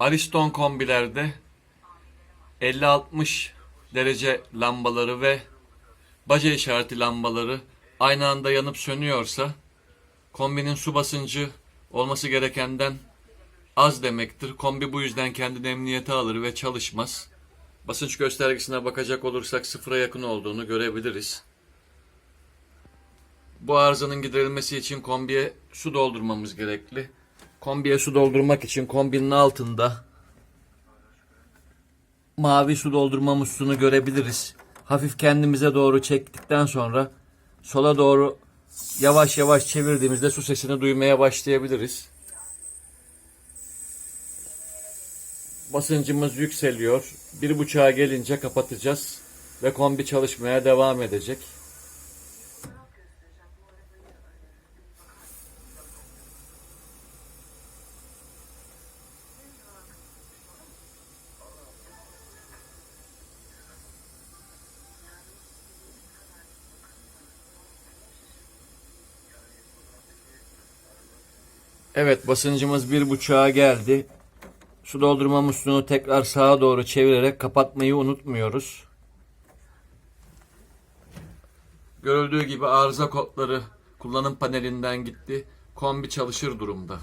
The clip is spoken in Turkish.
Ariston kombilerde 50-60 derece lambaları ve baca işareti lambaları aynı anda yanıp sönüyorsa kombinin su basıncı olması gerekenden az demektir. Kombi bu yüzden kendini emniyete alır ve çalışmaz. Basınç göstergesine bakacak olursak sıfıra yakın olduğunu görebiliriz. Bu arızanın giderilmesi için kombiye su doldurmamız gerekli. Kombiye su doldurmak için kombinin altında mavi su doldurma musluğunu görebiliriz. Hafif kendimize doğru çektikten sonra sola doğru yavaş yavaş çevirdiğimizde su sesini duymaya başlayabiliriz. Basıncımız yükseliyor. Bir buçuğa gelince kapatacağız ve kombi çalışmaya devam edecek. Evet basıncımız bir buçuğa geldi. Su doldurma musluğunu tekrar sağa doğru çevirerek kapatmayı unutmuyoruz. Görüldüğü gibi arıza kodları kullanım panelinden gitti. Kombi çalışır durumda.